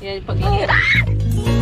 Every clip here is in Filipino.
Yan, pag-iingat.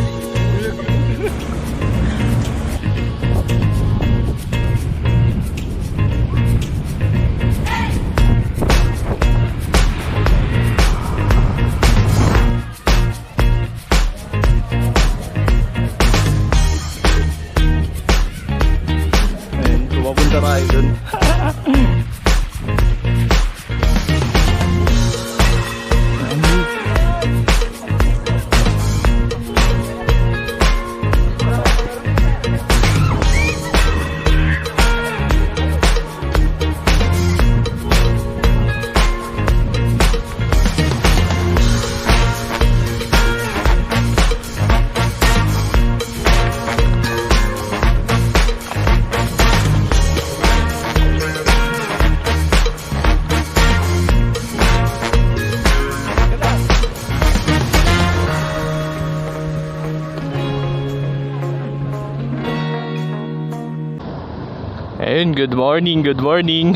Ayun, good morning, good morning.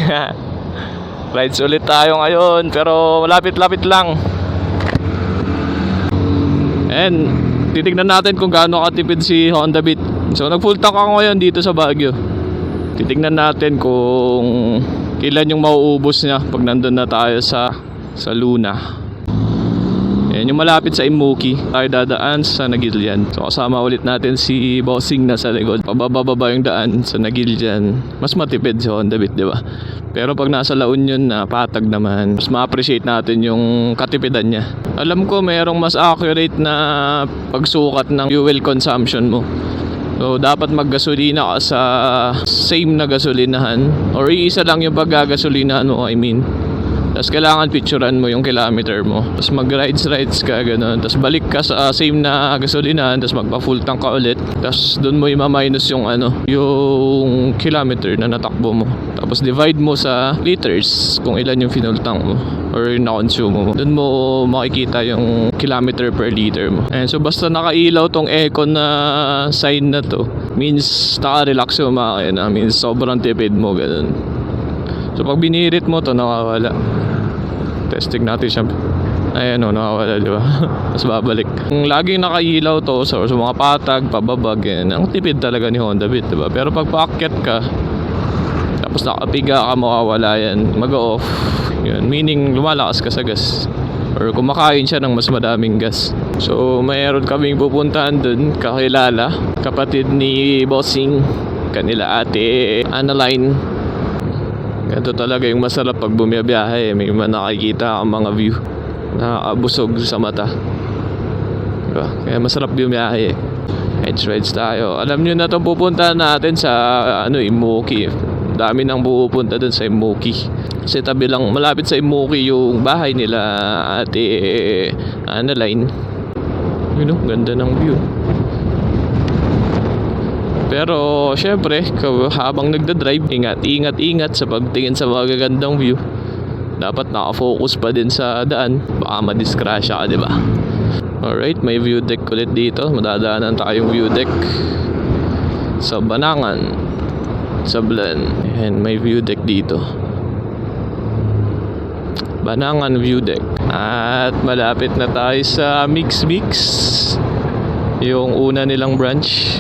Rides ulit tayo ngayon, pero malapit-lapit lang. And titignan natin kung gaano katipid si Honda Beat. So nag full tank ako ngayon dito sa Baguio. Titignan natin kung kailan yung mauubos niya pag nandun na tayo sa sa Luna. Yan yung malapit sa Imuki. Tayo dadaan sa Nagilian. So kasama ulit natin si Bossing na sa likod. Pabababa yung daan sa Nagilian. Mas matipid si Honda Beat, di ba? Pero pag nasa La Union na patag naman, mas ma-appreciate natin yung katipidan niya. Alam ko mayroong mas accurate na pagsukat ng fuel consumption mo. So, dapat maggasolina ka sa same na gasolinahan or iisa lang yung paggagasolinahan mo, I mean. Tapos kailangan picturean mo yung kilometer mo. Tapos mag-rides rides ka ganun. Tapos balik ka sa same na gasolinahan. Tapos magpa full tank ka ulit. Tapos doon mo i-minus yung ano, yung kilometer na natakbo mo. Tapos divide mo sa liters kung ilan yung fuel tank mo or na-consume mo. Doon mo makikita yung kilometer per liter mo. And so basta nakailaw tong econ na sign na to, means naka-relax yung makina. Means sobrang tipid mo ganun. So pag binirit mo to nakawala. Testing natin siya. Ayan o, nakawala di ba? Tapos babalik. Kung laging nakailaw to so, sa mga patag, pababag, yan. Ang tipid talaga ni Honda Beat, di ba? Pero pag paakyat ka, tapos nakapiga ka, mawawala yan. Mag-off. Yun. Meaning, lumalakas ka sa gas. Or kumakain siya ng mas madaming gas. So, mayroon kaming pupuntahan dun, kakilala. Kapatid ni Bossing, kanila ate Analine. Ganito talaga yung masarap pag bumiyabiyahe. May nakikita kang mga view. Nakakabusog sa mata. Diba? Kaya masarap bumiyahe. Edge rides tayo. Alam nyo na itong pupuntahan natin sa ano, Imuki. Dami nang pupunta dun sa Imuki. Kasi tabi lang, malapit sa Imuki yung bahay nila ate Analine. Yun know, ganda ng view. Pero syempre, habang nagda-drive, ingat, ingat, ingat sa pagtingin sa mga gagandang view. Dapat nakafocus pa din sa daan. Baka madiskrasya ka, di ba? Alright, may view deck ulit dito. Madadaanan tayong view deck sa Banangan, sa Blen. And may view deck dito. Banangan View Deck. At malapit na tayo sa Mix Mix. Yung una nilang branch.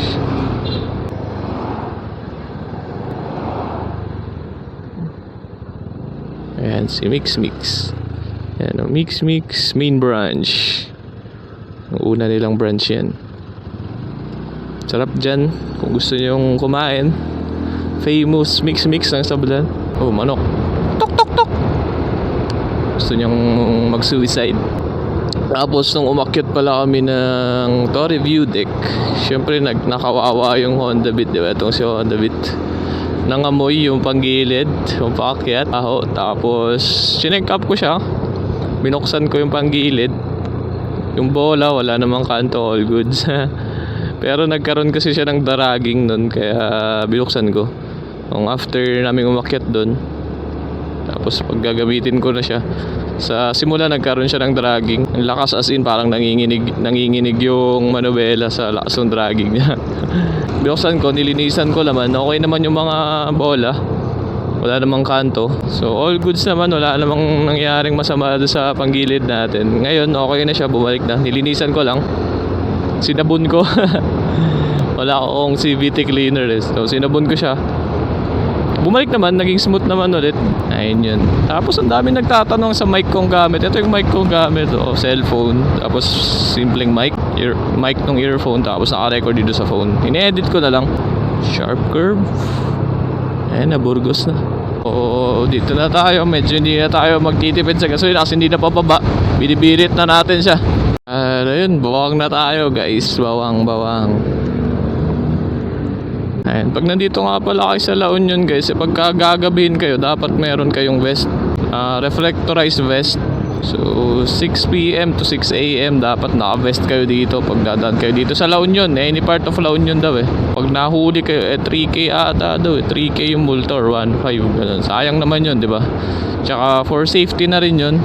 Ayan, si Mix Mix. Ayan, ang Mix Mix main branch. Ang una nilang branch yan. Sarap dyan. Kung gusto nyong kumain. Famous Mix Mix ng sablan. Oh, manok. Tok, tok, tok. Gusto nyong mag-suicide. Tapos nung umakyat pala kami ng Torre View Deck, syempre nag nakawawa yung Honda Beat, di ba? Itong si Honda Beat nangamoy yung panggilid, yung paakyat, aho. Tapos, chinek up ko siya. Binuksan ko yung panggilid. Yung bola, wala namang kanto, all goods. Pero nagkaroon kasi siya ng daraging nun, kaya binuksan ko. Nung after namin umakyat doon, tapos pag gagamitin ko na siya, sa simula nagkaroon siya ng dragging. Ang lakas as in parang nanginginig, nanginginig yung manubela sa lakas ng dragging niya. Binuksan ko, nilinisan ko naman. Okay naman yung mga bola. Wala namang kanto. So all goods naman, wala namang nangyaring masama sa panggilid natin. Ngayon, okay na siya, bumalik na. Nilinisan ko lang. Sinabon ko. wala akong CVT cleaner eh. So sinabon ko siya. Bumalik naman, naging smooth naman ulit. Ayun yun. Tapos ang dami nagtatanong sa mic kong gamit. Ito yung mic kong gamit. O, cellphone. Tapos simpleng mic. Ear, mic ng earphone. Tapos naka-record dito sa phone. Ine-edit ko na lang. Sharp curve. Ayan na, Burgos na. Oo, dito na tayo. Medyo hindi na tayo magtitipid sa gasolina kasi hindi na pababa. Binibirit na natin siya. Ano yun, bawang na tayo guys. Bawang, bawang. Ayan, pag nandito nga pala kayo sa La Union guys, eh, pagka gagabihin kayo, dapat meron kayong vest. ah, reflectorized vest. So, 6pm to 6am dapat naka-vest kayo dito pag dadaan kayo dito sa La Union. Eh, any part of La Union daw eh. Pag nahuli kayo, eh 3k ata daw eh. 3k yung multo or 1.5 ganun. Sayang naman yun, di ba? Tsaka for safety na rin yun.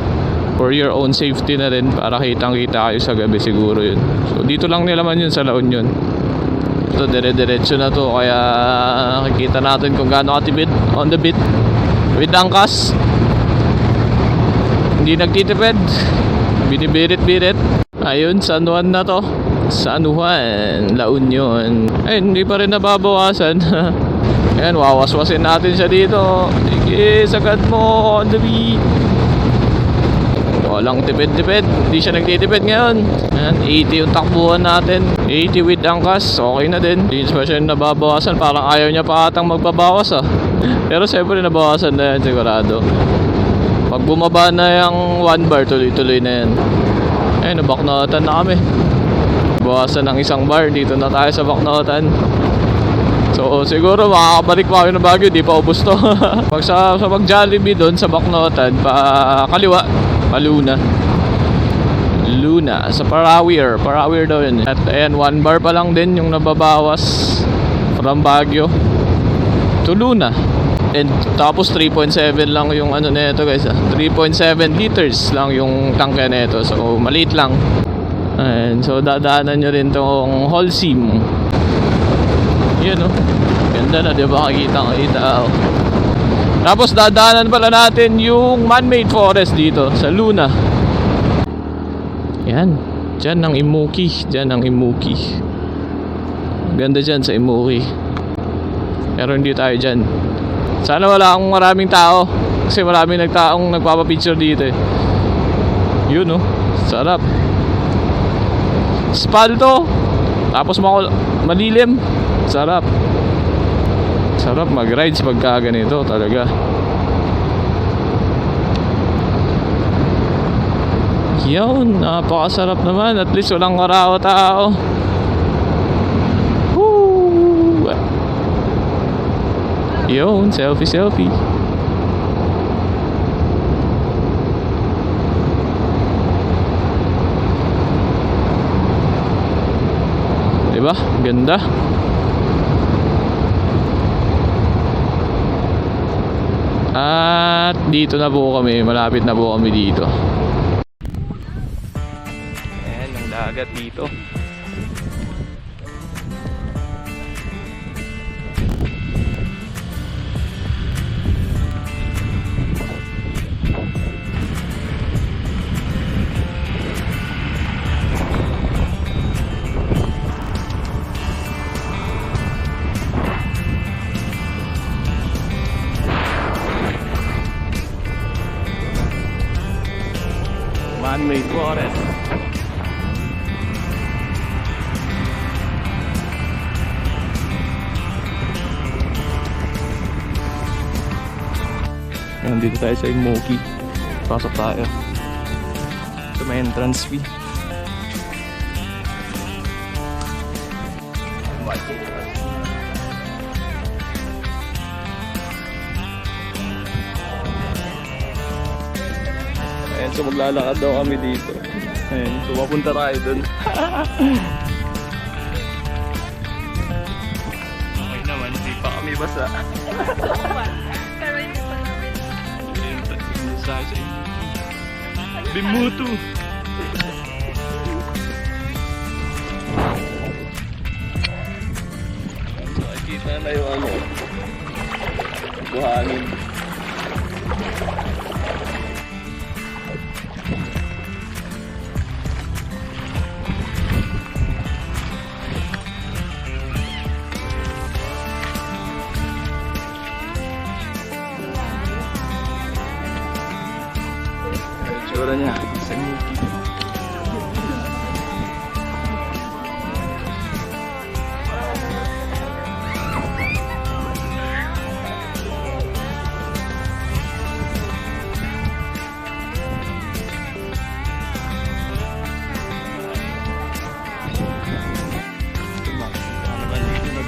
For your own safety na rin para kitang kita kayo sa gabi siguro yun. So, dito lang nilaman yun sa La Union. Ito, dire-diretso na to. Kaya nakikita natin kung gaano katipid on the beat. With angkas. Hindi nagtitipid. Binibirit-birit. Ayun, San Juan na to. San Juan, La Union. Ayun, hindi pa rin nababawasan. Ayan, wawaswasin natin siya dito. Sige, sagad mo on the beat. Walang tipid-tipid. Hindi siya nagtitipid ngayon. Ayan, 80 yung takbuhan natin. 80 with angkas. Okay na din. Hindi pa siya nababawasan. Parang ayaw niya pa atang magbabawas ah. Pero siyempre nabawasan na yan sigurado. Pag bumaba na yung one bar, tuloy-tuloy na yan. Ayun, nabaknotan na kami. Bawasan ng isang bar. Dito na tayo sa baknotan. So siguro makakabalik pa kami ng Baguio, di pa ubos to. pag sa, sa pag Jollibee doon sa Baknotan, pa kaliwa, pa Luna. Sa Parawir, Parawir daw yun. At ayan, one bar pa lang din yung nababawas from Baguio to Luna. And tapos 3.7 lang yung ano nito guys ah. 3.7 liters lang yung tangke nito. So maliit lang. Ayan, so dadaanan nyo rin tong Holcim. Yun oh. Ganda na, di ba? Kakita kita oh. Tapos dadaanan pala natin yung man-made forest dito sa Luna. Yan. Diyan ang Imuki. Diyan ang Imuki. Ganda dyan sa Imuki. Pero hindi tayo dyan. Sana wala akong maraming tao. Kasi maraming nagtaong nagpapapicture dito eh. Yun oh. Sarap. Spalto. Tapos makul malilim. Sarap. Sarap mag-rides pagka ganito talaga. Yun, napakasarap naman. At least walang karawa-tao. Woo! Yun, selfie, selfie. Diba? Ganda. At dito na po kami, malapit na po kami dito. Dagat dito. Man-made forest. Ayan, dito tayo sa Imoki. Pasok tayo. Ito may entrance fee. Ayan, so maglalakad daw kami dito. Ayan, so mapunta tayo dun. okay naman, hindi pa kami basa. sa sa Bimutu! So, nakikita na yung ano, buhangin. suaranya seni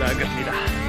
agak tidak